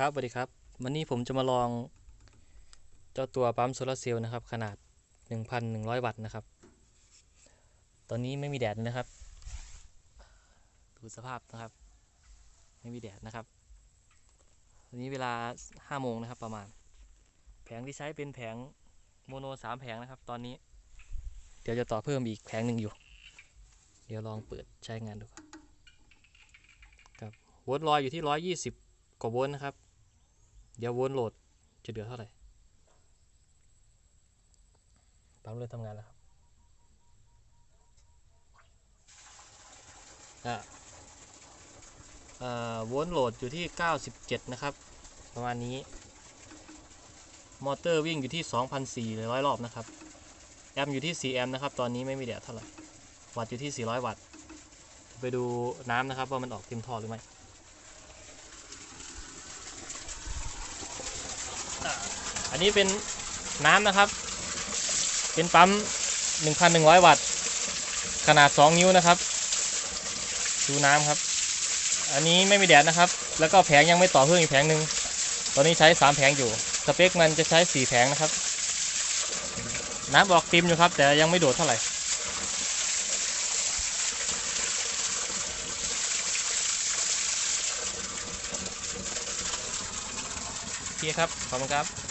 ครับสวัสดีครับ วันนี้ผมจะมาลอง เจ้าตัวปั๊มโซลาร์เซลล์นะครับ ขนาด 1,100 วัตต์นะครับ ตอนนี้ไม่มีแดดนะครับ ดูสภาพนะครับ ไม่มีแดดนะครับ ตอนนี้เวลา 5 โมงนะครับประมาณ แผงที่ใช้เป็นแผงโมโน 3 แผงนะครับ ตอนนี้ เดี๋ยวจะต่อเพิ่มอีกแผงหนึ่งอยู่ เดี๋ยวลองเปิดใช้งานดูครับครับโวลต์ลอยอยู่ที่120 ว่าโวลต์นะครับ เดี๋ยวโวลต์โหลดจะเดือดเท่าไหร่ปั๊มเริ่มทำงานแล้วครับอะอ่าโวลต์โหลดอยู่ที่ 97 นะครับ ประมาณนี้ มอเตอร์วิ่งอยู่ที่ 2,400 รอบนะครับ แอมป์อยู่ที่ 4 แอมป์นะครับ ตอนนี้ไม่มีแดดเท่าไหร่ วัตต์อยู่ที่ 400 วัตต์ ไปดูน้ำนะครับว่ามันออกเต็มท่อหรือไม่ อันนี้เป็นน้ำนะครับ เป็นปั๊ม 1,100 วัตต์ ขนาด 2 นิ้วนะครับ ดูน้ำครับ อันนี้ไม่มีแดดนะครับ แล้วก็แผงยังไม่ต่อเพิ่มอีกแผงหนึ่ง ตอนนี้ใช้ 3 แผงอยู่ สเปคมันจะใช้ 4 แผงนะครับ น้ำออกต็มอยู่ครับ แต่ยังไม่โดดเท่าไหร่คครับ ขอบคุณครับ